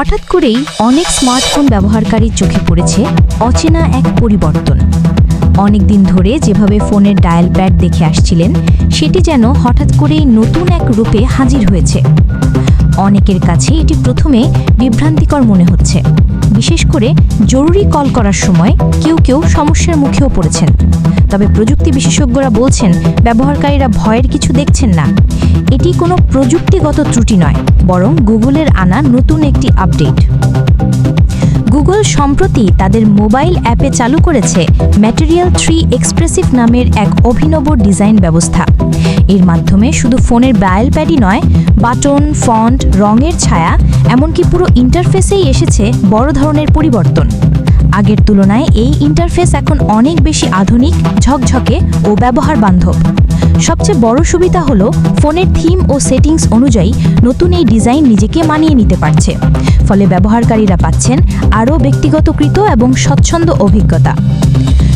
হঠাৎ করেই অনেক স্মার্টফোন ব্যবহারকারীর চোখে পড়েছে অচেনা এক পরিবর্তন। অনেক দিন ধরে যেভাবে ফোনের ডায়াল প্যাড দেখে আসছিলেন, সেটি যেন হঠাৎ করেই নতুন এক রূপে হাজির হয়েছে। অনেকের কাছে এটি প্রথমে বিভ্রান্তিকর মনে হচ্ছে। বিশেষ করে জরুরি কল করার সময় কেউ কেউ সমস্যার মুখেও পড়েছেন। তবে প্রযুক্তি বিশেষজ্ঞরা বলছেন, ব্যবহারকারীরা ভয়ের কিছু দেখছেন না। এটি কোনো প্রযুক্তিগত ত্রুটি নয়, বরং গুগলের আনা নতুন একটি আপডেট। সম্প্রতি তাদের মোবাইল অ্যাপে চালু করেছে ম্যাটেরিয়াল থ্রি এক্সপ্রেসিভ নামের এক অভিনব ডিজাইন ব্যবস্থা। এর মাধ্যমে শুধু ফোনের ডায়াল প্যাডই নয়, বাটন, ফন্ট, রঙের ছায়া, এমনকি পুরো ইন্টারফেসেই এসেছে বড় ধরনের পরিবর্তন। আগের তুলনায় এই ইন্টারফেস এখন অনেক বেশি আধুনিক, ঝকঝকে ও ব্যবহার বান্ধব সবচেয়ে বড় সুবিধা হলো ফোনের থিম ও সেটিংস অনুযায়ী নতুন এই ডিজাইন নিজেকে মানিয়ে নিতে পারছে। ফলে ব্যবহারকারীরা পাচ্ছেন আরও ব্যক্তিগতকৃত এবং স্বচ্ছন্দ অভিজ্ঞতা।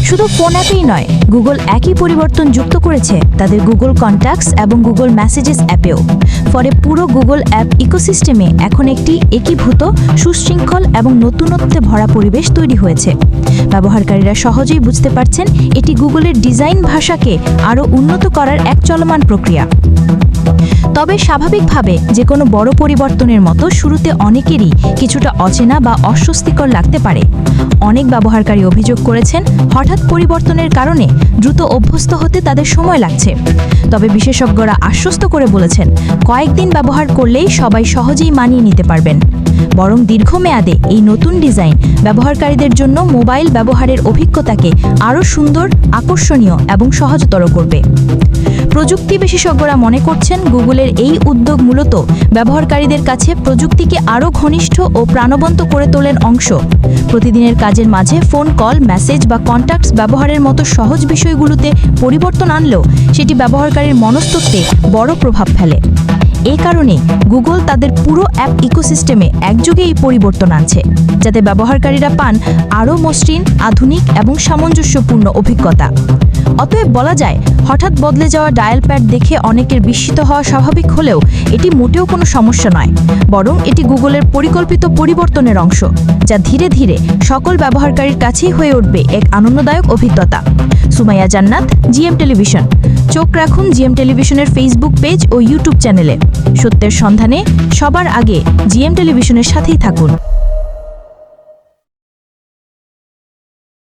শুধু ফোন অ্যাপেই নয় গুগল একই পরিবর্তন যুক্ত করেছে তাদের গুগল কন্ট্যাক্টস এবং গুগল ম্যাসেজেস অ্যাপেও। ফলে পুরো গুগল অ্যাপ ইকোসিস্টেমে এখন একটি একীভূত, সুশৃঙ্খল এবং নতুনত্বে ভরা পরিবেশ তৈরি হয়েছে। ব্যবহারকারীরা সহজেই বুঝতে পারছেন এটি গুগলের ডিজাইন ভাষাকে আরও উন্নত করার এক চলমান প্রক্রিয়া। তবে স্বাভাবিকভাবে যে কোনো বড় পরিবর্তনের মতো শুরুতে অনেকেরই কিছুটা অচেনা বা অস্বস্তিকর লাগতে পারে। অনেক ব্যবহারকারী অভিযোগ করেছেন, হঠাৎ পরিবর্তনের কারণে দ্রুত অভ্যস্ত হতে তাদের সময় লাগছে। তবে বিশেষজ্ঞরা আশ্বস্ত করে বলেছেন, কয়েকদিন ব্যবহার করলেই সবাই সহজেই মানিয়ে নিতে পারবেন। বরং দীর্ঘমেয়াদে এই নতুন ডিজাইন ব্যবহারকারীদের জন্য মোবাইল ব্যবহারের অভিজ্ঞতাকে আরও সুন্দর, আকর্ষণীয় এবং সহজতর করবে। প্রযুক্তি বিশেষজ্ঞরা মনে করছেন গুগলের এই উদ্যোগ মূলত ব্যবহারকারীদের কাছে প্রযুক্তিকে আরও ঘনিষ্ঠ ও প্রাণবন্ত করে তোলেন অংশ। প্রতিদিনের কাজের মাঝে ফোন কল, মেসেজ বা কন্ট্যাক্টস ব্যবহারের মতো সহজ বিষয়গুলোতে পরিবর্তন আনলেও সেটি ব্যবহারকারীর মনস্তত্ত্বে বড় প্রভাব ফেলে। এ কারণে গুগল তাদের পুরো অ্যাপ ইকোসিস্টেমে একযোগে এই পরিবর্তন আনছে, যাতে ব্যবহারকারীরা পান আরও মসৃণ, আধুনিক এবং সামঞ্জস্যপূর্ণ অভিজ্ঞতা। অতএব বলা যায়, হঠাৎ বদলে যাওয়া ডায়াল প্যাড দেখে অনেকের বিস্মিত হওয়া স্বাভাবিক হলেও এটি মোটেও কোনো সমস্যা নয়, বরং এটি গুগলের পরিকল্পিত পরিবর্তনের অংশ, যা ধীরে ধীরে সকল ব্যবহারকারীর কাছেই হয়ে উঠবে এক আনন্দদায়ক অভিজ্ঞতা। সুমাইয়া জান্নাত, জিএম টেলিভিশন চোখ রাখুন জিএম টেলিভিশনের ফেসবুক পেজ ও ইউটিউব চ্যানেলে সত্যের সন্ধানে সবার আগে জিএম টেলিভিশনের সাথেই থাকুন।